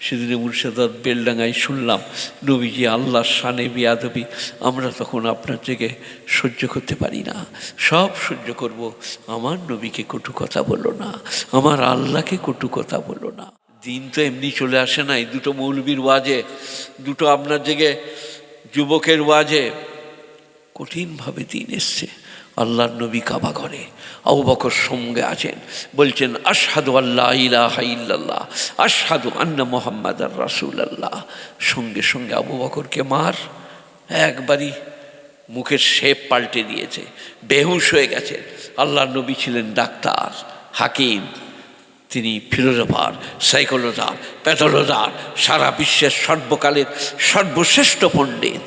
সেদিনে মুর্শিদাবাদ বেলডাঙ্গায় শুনলাম, নবীজি আল্লাহর শানে বিয়াদবি, আমরা তখন আপনার থেকে সহ্য করতে পারি না। সব সহ্য করব। আমার নবীকে কটু কথা বলো না, আমার আল্লাহকে কটু কথা বলো না। দিন তো এমনি চলে আসে নাই, দুটো মৌলবীর ওয়াজে, দুটো আপনার জেগে যুবকের ওয়াজে, কঠিনভাবে দিন এসছে। আল্লাহর নবী কাবা ঘরে। আবু বকর সঙ্গে আছেন। বলছেন, আশহাদু আল্লাহ ইল্লাল্লাহ, আশহাদু আন্না মোহাম্মদ আর রাসুল আল্লাহ সঙ্গে সঙ্গে আবু বকরকে মার। একবারই মুখের শেপ পাল্টে দিয়েছে। বেহুশ হয়ে গেছে। আল্লাহ নবী ছিলেন ডাক্তার, হাকিম। তিনি ফিলোজফার সাইকোলজার, প্যাথোলজার, সারা বিশ্বের সর্বকালের সর্বশ্রেষ্ঠ পণ্ডিত।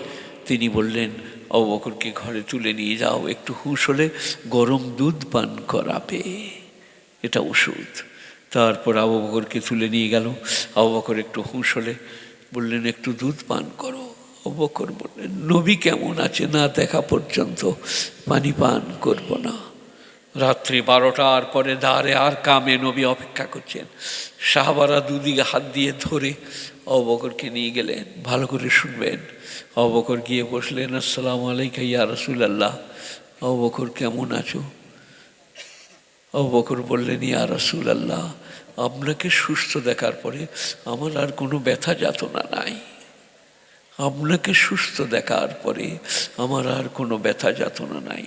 তিনি বললেন অবু বকরকে ঘরে তুলে নিয়ে যাও, একটু হুশ হলে গরম দুধ পান করাবে। এটা ওষুধ। তারপর অবকরকে তুলে নিয়ে গেল। অবকর একটু হুঁশ হলে বললেন, একটু দুধ পান করো। অবকর বললেন, নবী কেমন আছে? না, দেখা পর্যন্ত পানি পান করব না। রাত্রি বারোটার পরে দ্বারে আর কামে নবী অপেক্ষা করছেন। সাহাবারা দুদিকে হাত দিয়ে ধরে অবকরকে নিয়ে গেলেন, ভালো করে শুনবেন। অবকর গিয়ে বসলেন, আসসালাম আলাইকা ইয়া রসুল আল্লাহ অবকর কেমন আছো? অবকর বললেন, ইয়া রসুল আল্লাহ আপনাকে সুস্থ দেখার পরে আমার আর কোনো ব্যথা যাতনা নাই। আপনাকে সুস্থ দেখার পরে আমার আর কোনো ব্যথা যাতনা নাই।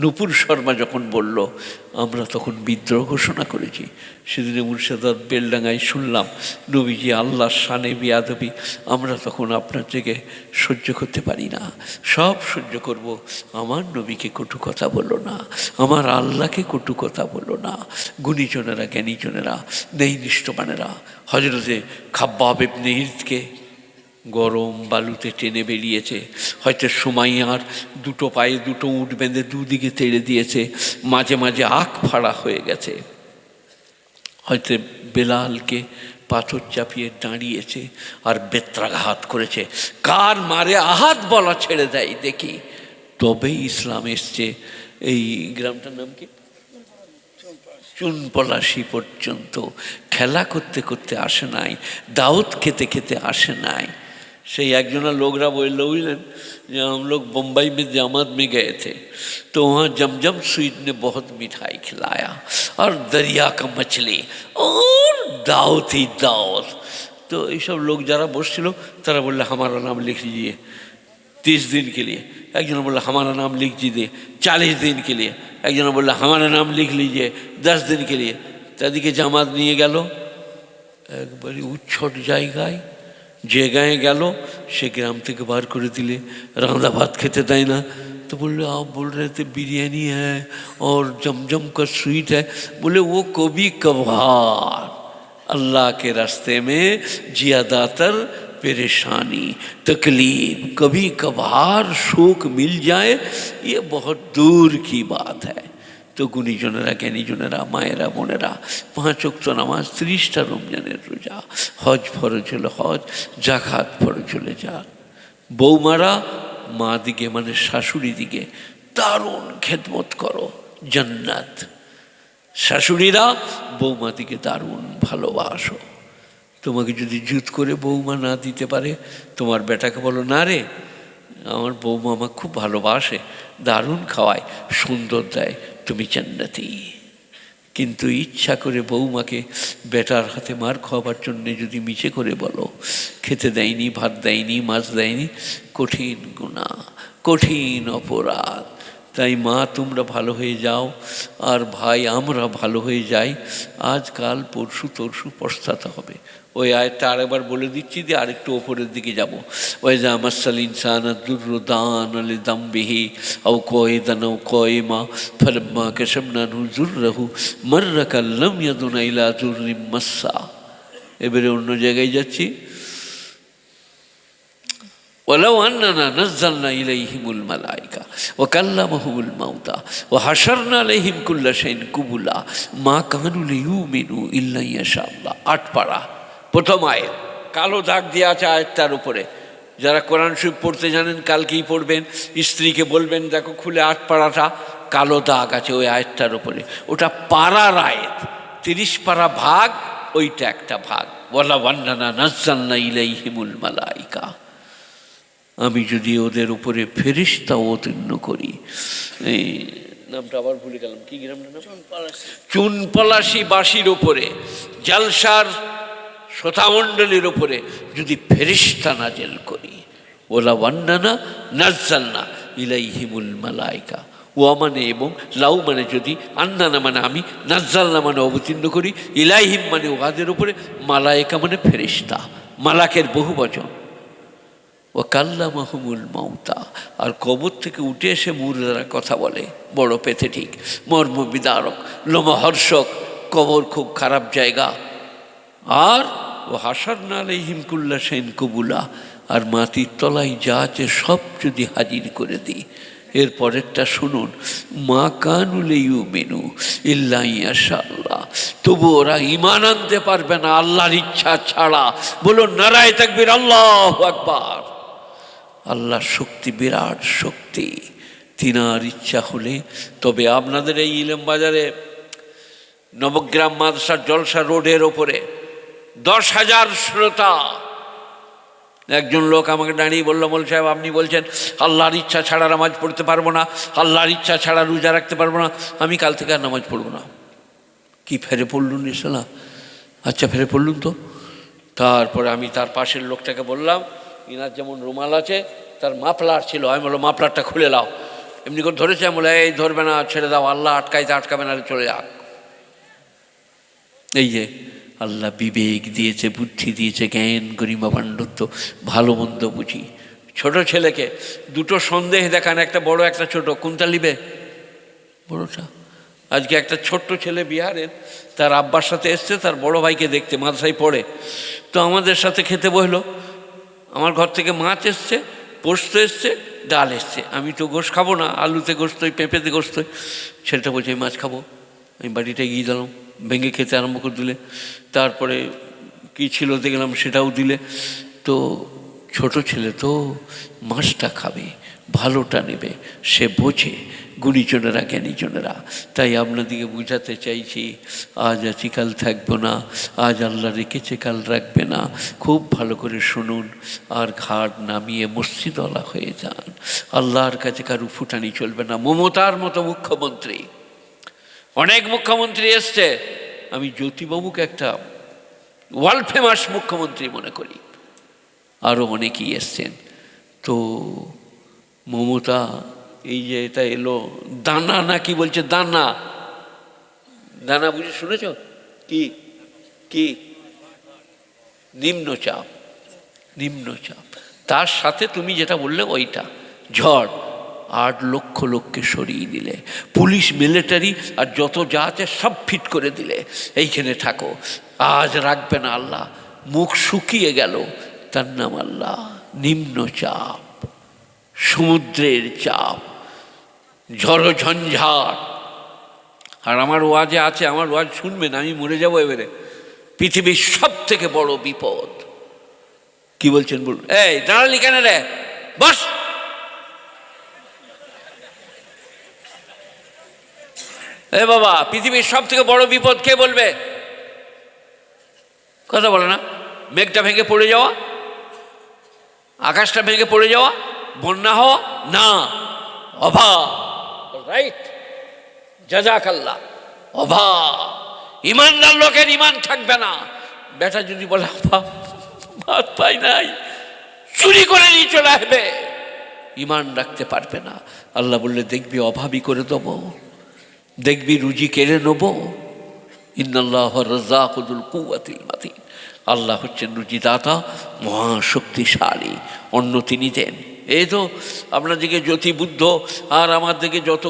নুপুর শর্মা যখন বলল, আমরা তখন বিদ্রোহ ঘোষণা করেছি। সেদিনে মুর্শিদাবাদ বেলডাঙ্গায় শুনলাম, নবীজি আল্লাহর শানে বিয়াদবি, আমরা তখন আপনার থেকে সহ্য করতে পারি না। সব সহ্য করব। আমার নবীকে কটু কথা বলো না, আমার আল্লাহকে কটু কথা বলো না। গুণীজনেরা, জ্ঞানীজনেরা নেই নিষ্ঠবানেরা হজরতে খাব্বাব ইবনে ইরদকে গরম বালুতে টেনে বেরিয়েছে। হয়তো সময় আর দুটো পায়ে দুটো উঠ বেঁধে দুদিকে তেড়ে দিয়েছে। মাঝে মাঝে আখ ফাড়া হয়ে গেছে। হয়তো বেলালকে পাথর চাপিয়ে দাঁড়িয়েছে আর বেত্রাঘাত করেছে। কার মারে আহাত বলা ছেড়ে দেয় দেখি। তবেই ইসলাম এসছে। এই গ্রামটার নাম কি? চুনপলাশি পর্যন্ত। খেলা করতে করতে আসে নাই। দাউদ খেতে খেতে আসে নাই। সেই একজনা लोगरा बोल बुझलें जो हम लोग बम्बई में जामद में गए थे तो वहाँ जमजम स्वीट ने बहुत मिठाई खिलाया और दरिया का मछली और दावत ही दावत तो ये सब लोग जरा বসছিল তারা বললে हमारा नाम लिख लीजिए तीस दिन के लिए एक जना बोला हमारा नाम लिख दीजिए चालीस दिन के लिए एक जना बोला हमारा नाम लिख लीजिए दस दिन के लिए তাদেরকে জামাত নিয়ে গেল একবারে উচ্ছট জায়গায় যে গায়ে গেল সে গ্রাম থেকে বার করে দিলে রাঁধা ভাত খেতে দেয় না तो बोले आप बोल रहे थे बिरयानी है और जमजम का स्वीट है बोले वो कभी कभार अल्लाह के रास्ते में ज़्यादातर परेशानी तकलीफ कभी कभार शोक मिल जाए ये बहुत दूर की बात है তো গুণীজনেরা, জ্ঞানীজনেরা, মায়েরা, বোনেরা, পাঁচ অক্ত নামাজ, ত্রিশটা রমজানের রোজা, হজ ফরজ হলে হজ, জাকাত ফরজ হলে যাক বৌমারা মা দিকে মানে শাশুড়ি দিকে দারুণ খেদমত করো, জান্নাত। শাশুড়িরা বৌমা দিকে দারুণ ভালোবাসো। তোমাকে যদি জুত করে বৌমা না দিতে পারে, তোমার বেটাকে বলো, না রে, আমার বৌমা আমার খুব ভালোবাসে, দারুণ খাওয়ায়, সুন্দর দেয় তুমি জান্নাতি। কিন্তু ইচ্ছা করে বৌমাকে বেটার হাতে মার খাওয়াবার জন্যে যদি মিছে করে বলো, খেতে দেয়নি, ভাত দেয়নি, মাছ দেয়নি, কঠিন গুণা কঠিন অপরাধ। তাই মা, তোমরা ভালো হয়ে যাও। আর ভাই, আমরা ভালো হয়ে যাই। আজকাল পরশু, তরশু পশ্চাতে হবে। ওই আয়টা আরেকবার বলে দিচ্ছি যে আরেকটু ওপরের দিকে যাব। ওই যে আমাসাল ইনসান দুর্রদান আলে দাম্বিহি, আও কয়েদান আও কয়েমা ফলম্মা কেশমনানু জুর্রাহু মর্রাকাল্লাম ইয়াদুনা ইলা জুর্রিম মাসা এবারে অন্য জায়গায় যাচ্ছি। ولو أننا نزلنا إليهم الملائكة وكلمهم الموتى وحشرنا عليهم كل شيء قبلا ما كانوا ليؤمنوا إلا إن يشاء الله আট পাড়া প্রথম আয়ের কালো দাগ দেওয়া আছে আয়েরটার উপরে যারা কোরআন শরীফ পড়তে জানেন কালকেই পড়বেন স্ত্রীকে বলবেন দেখো খুলে আট পাড়াটা কালো দাগ আছে ওই আয়েরটার উপরে ওটা পাড়ার আয়েত তিরিশ পাড়া ভাগ ওইটা একটা ভাগ ওলা বান্নানা নাজ্জালনা ইলাইহিমুল মালাইকা আমি যদি ওদের উপরে ফেরিস্তা অবতীর্ণ করি। এই নামটা আবার ভুলে গেলাম। কি গ্রামটা নাম? চুন পলাশি বাসির উপরে জালসার শ্রোতামণ্ডলীর উপরে যদি ফেরিস্তা নাজেল করি। ওলা ওয়ান্নানা নাজ্জালনা ইলাইহিমুল মালাইকা। ওয়া মানে এবং লাউ মানে যদি আন্নানা মানে আমি নাজ্জালনা মানে অবতীর্ণ করি। ইলাইহিম মানে ওয়াদের উপরে মালাইকা মানে ফেরিস্তা। মালাকের বহু বচন ও কাল্লা মাহমুল মাউতা আর কবর থেকে উঠে এসে মুরদারা কথা বলে, বড় পেথেটিক মর্ম বিদারক লোমহর্ষক, কবর খুব খারাপ জায়গা। আর ও হাসার নালে হিমকুল্লা সেন কবুলা, আর মাটির তলায় যা আছে সব যদি হাজির করে দিই। এর পরেরটা শুনুন, মা কানুলে ইউ মেনু ইল্লাইয়াশাল্লাহ তবু ওরা ইমান আনতে পারবে না আল্লাহর ইচ্ছা ছাড়া। বলো নারায় থাকবির আল্লাহ আকবার। আল্লাহর শক্তি বিরাট শক্তি। তিনার ইচ্ছা হলে। তবে আপনাদের এই ইলেম বাজারে নবগ্রাম মাদ্রাসার জলসা রোডের ওপরে দশ হাজার শ্রোতা। একজন লোক আমাকে দাঁড়িয়ে বলল, মোল সাহেব, আপনি বলছেন, আল্লাহর ইচ্ছা ছাড়া নামাজ পড়তে পারব না, আল্লাহর ইচ্ছা ছাড়া রোজা রাখতে পারব না, আমি কাল থেকে আর নামাজ পড়ব না। কি ফেরে পড়লুন ইসলা আচ্ছা ফেরে পড়লুন তো। তারপরে আমি তার পাশের লোকটাকে বললাম ইনার যেমন রুমাল আছে, তার মাফলার ছিল। আমি বলল মাফলারটা খুলে দাও এমনি করে ধরেছে, আমি বলে এই ধরবে না, ছেড়ে দাও, আল্লাহ আটকাইতে আটকাবে না চলে যাক। এই যে, আল্লাহ বিবেক দিয়েছে, বুদ্ধি দিয়েছে, জ্ঞান, গরিমা পাণ্ডত্য ভালো, মন্দ বুঝি। ছোট ছেলেকে দুটো সন্দেহ দেখান, একটা বড়, একটা ছোট। কোনটা নিবে? বড়টা। আজকে একটা ছোট্ট ছেলে বিহারের তার আব্বার সাথে এসছে, তার বড় ভাইকে দেখতে, মাদ্রাসায় পড়ে। তো আমাদের সাথে খেতে বসল। আমার ঘর থেকে মাছ এসছে, পোস্ত এসছে, ডাল এসছে। আমি তো গোশ খাব না, আলুতে গোস্তই পেঁপেতে গোস্তই ছেলেটা বলছে মাছ খাব। আমি বাড়িটা গিয়ে দিলাম, ভেঙে খেতে আরম্ভ করে দিলে। তারপরে কি ছিল দেখলাম, সেটাও দিলে। তো ছোট ছেলে তো মাছটা খাবে, ভালোটা নেবে, সে বোঝে গুণীজনেরা, জ্ঞানীজনেরা। তাই আপনাদিকে বুঝাতে চাইছি, আজ আছি, কাল থাকব না, আজ আল্লাহ রেখেছে, কাল রাখবে না। খুব ভালো করে শুনুন, আর ঘাট নামিয়ে মসজিদওয়ালা হয়ে যান। আল্লাহর কাছে কারু ফুটানি চলবে না। মমতার মতো মুখ্যমন্ত্রী। অনেক মুখ্যমন্ত্রী এসছে। আমি জ্যোতিবাবুকে একটা ওয়ার্ল্ড ফেমাস মুখ্যমন্ত্রী মনে করি। আরও অনেকেই এসছেন। তো মমতা এই যে এটা এলো দানা না কি বলছে দানা। দানা বুঝে শুনেছ? কি? কি? নিম্নচাপ নিম্নচাপ। তার সাথে তুমি যেটা বললে ওইটা। ঝড় আট লক্ষ লোককে সরিয়ে দিলে। পুলিশ মিলিটারি আর যত যা আছে সব ফিট করে দিলে। এইখানে থাকো। আজ রাখবে না আল্লাহ। মুখ শুকিয়ে গেল। তার নাম আল্লাহ। নিম্নচাপ। সমুদ্রের চাপ, ঝড় ঝঞ্ঝাট। আর আমার ওয়াজে আছে, আমার ওয়াজ শুনবেন, আমি মরে যাব এবারে। পৃথিবীর সব থেকে বড় বিপদ। কি বলছেন বলুন। এই দাঁড়ালি কেন রে, বস। এ বাবা, পৃথিবীর সব থেকে বড় বিপদ কে বলবে? কথা বলে না। মেঘটা ভেঙে পড়ে যাওয়া, আকাশটা ভেঙে পড়ে যাওয়া বন্যা হওয়া না, অভাব। রাইট জাজাকাল্লা অভাব। ইমানদার লোকের ইমান থাকবে না। বেটা যদি বলে ভাত পাই নাই, চুরি করে নিয়ে চলে আসবে। ইমান রাখতে পারবে না। আল্লাহ বললে, দেখবি অভাবই করে দেবো, দেখবি রুজি কেড়ে নেব। ইন্নাল্লাহ রাজাকুদুল কুয়াতিল মাতিন। আল্লাহ হচ্ছেন রুজিদাতা, মহাশক্তিশালী। অন্য তিনি দেন। এই তো আপনার দিকে জ্যোতি বুদ্ধ, আর আমার দিকে যত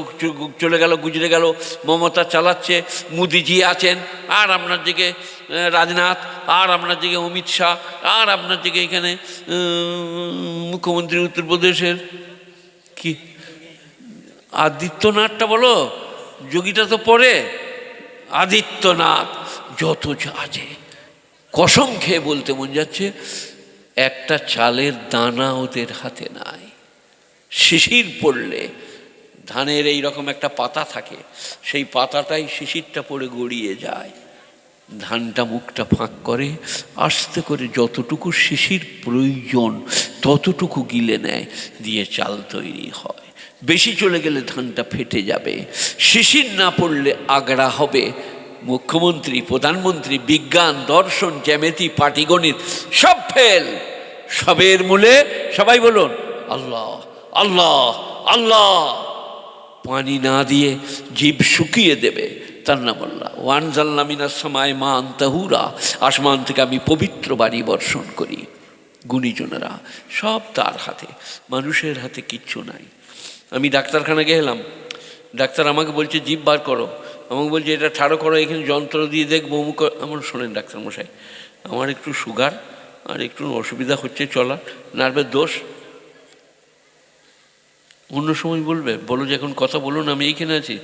চলে গেল, গুজরে গেল, মমতা চালাচ্ছে, মোদিজি আছেন, আর আপনার দিকে রাজনাথ, আর আপনার দিকে অমিত শাহ, আর আপনার দিকে এখানে মুখ্যমন্ত্রী উত্তরপ্রদেশের কি? আদিত্যনাথটা বলো, যোগীটা তো পড়ে। আদিত্যনাথ যত আছে, কসম খেয়ে বলতে মন যাচ্ছে একটা চালের দানা ওদের হাতে নাই। শিশির পড়লে ধানের এই রকম একটা পাতা থাকে, সেই পাতাটাই শিশিরটা পড়ে গড়িয়ে যায়। ধানটা মুখটা ফাঁক করে, আস্তে করে যতটুকু শিশির প্রয়োজন ততটুকু গিলে নেয়, দিয়ে চাল তৈরি হয়। বেশি চলে গেলে ধানটা ফেটে যাবে। শিশির না পড়লে আগড়া হবে মুখ্যমন্ত্রী, প্রধানমন্ত্রী, বিজ্ঞান, দর্শন, জ্যামিতি, পাটিগণিত, সব ফেল সবের মূলে সবাই বলুন, আল্লাহ আল্লাহ আল্লাহ। পানি না দিয়ে জীব শুকিয়ে দেবে। তার নাম আল্লাহ। ওয়ান জাল্লামিনার সময় মা আন্তাহুরা আসমান থেকে আমি পবিত্র বাড়ি বর্ষণ করি। গুণীজনেরা, সব তার হাতে। মানুষের হাতে কিচ্ছু নাই। আমি ডাক্তারখানা গেলাম। ডাক্তার আমাকে বলছে, জীব বার করো। আমাকে বলছে এটা ঠাড়ো করো এখানে যন্ত্র দিয়ে দেখব অমুক আমার শোনেন ডাক্তার মশাই আমার একটু সুগার আর একটু অসুবিধা হচ্ছে চলা নার্ভের দোষ অন্য সময় বলবে বলো যে এখন কথা বলুন আমি এইখানে আছি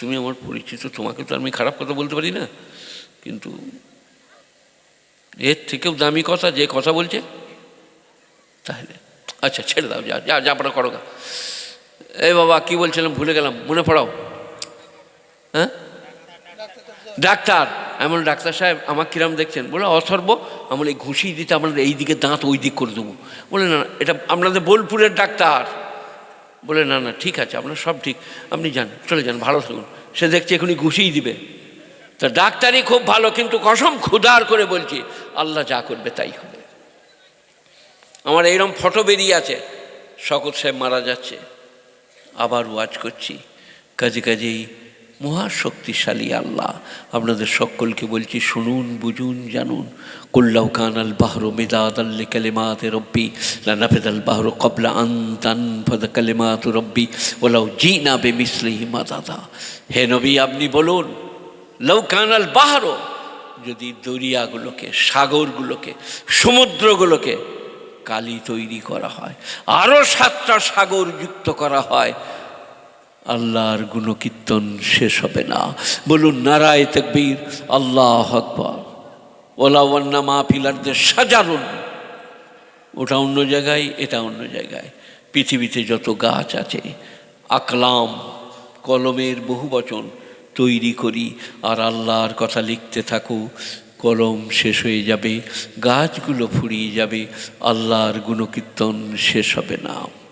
তুমি আমার পরিচিত তোমাকে তো আমি খারাপ কথা বলতে পারি না কিন্তু এর থেকেও দামি কথা যে কথা বলছে তাহলে আচ্ছা ছেড়ে দাও যা যা যা পড়া করো। এই বাবা কি বলছিলাম ভুলে গেলাম মনে পড়াও হ্যাঁ? ডাক্তার। এমন ডাক্তার সাহেব আমার কিরাম দেখছেন। বলে, অথর্ব আমার এই ঘুষি দিতে আমরা এই দিকে দাঁত, ওই দিক করে দেবো। বলে, না এটা আপনাদের বোলপুরের ডাক্তার। বলে, না না, ঠিক আছে, আপনার সব ঠিক। আপনি যান, চলে যান, ভালো থাকুন। সে দেখছে এখনই ঘুষিয়ে দিবে। তা ডাক্তারই খুব ভালো, কিন্তু কসম ক্ষুধার করে বলছি, আল্লাহ যা করবে তাই হবে। আমার এইরকম ফটো বেরিয়ে আছে। শকত সাহেব মারা যাচ্ছে। আবার ওয়াজ করছি। কাজে, কাজেই মহাশক্তিশালী আল্লাহ। আপনাদের সকলকে বলছি, শুনুন, বুঝুন, জানুন। কুল্লাউ কানাল বাহরো মেদাদ আল্লি কালেমাতে রব্বি, লানাফেদাল বাহরো কবলা আন আন্তান ফদা কালেমাত রব্বি ওলাউ জি না বে মিসলিহি মাদাদা। হে নবী, আপনি বলুন লৌ কানাল বাহারো, যদি দরিয়াগুলোকে, সাগরগুলোকে, সমুদ্রগুলোকে কালি তৈরি করা হয় আরও সাতটা সাগর যুক্ত করা হয় আল্লাহর গুণকীর্তন শেষ হবে না। বলুন, নারায় তকবীর, আল্লাহ ওলা ওয়ান্না মা পিলারদের সাজারুন ওটা অন্য জায়গায়, এটা অন্য জায়গায়। পৃথিবীতে যত গাছ আছে, আকলাম, কলমের বহু বচন তৈরি করি আর আল্লাহর কথা লিখতে থাকো, কলম শেষ হয়ে যাবে, গাছগুলো ফুরিয়ে যাবে, আল্লাহর গুণকীর্তন শেষ হবে না।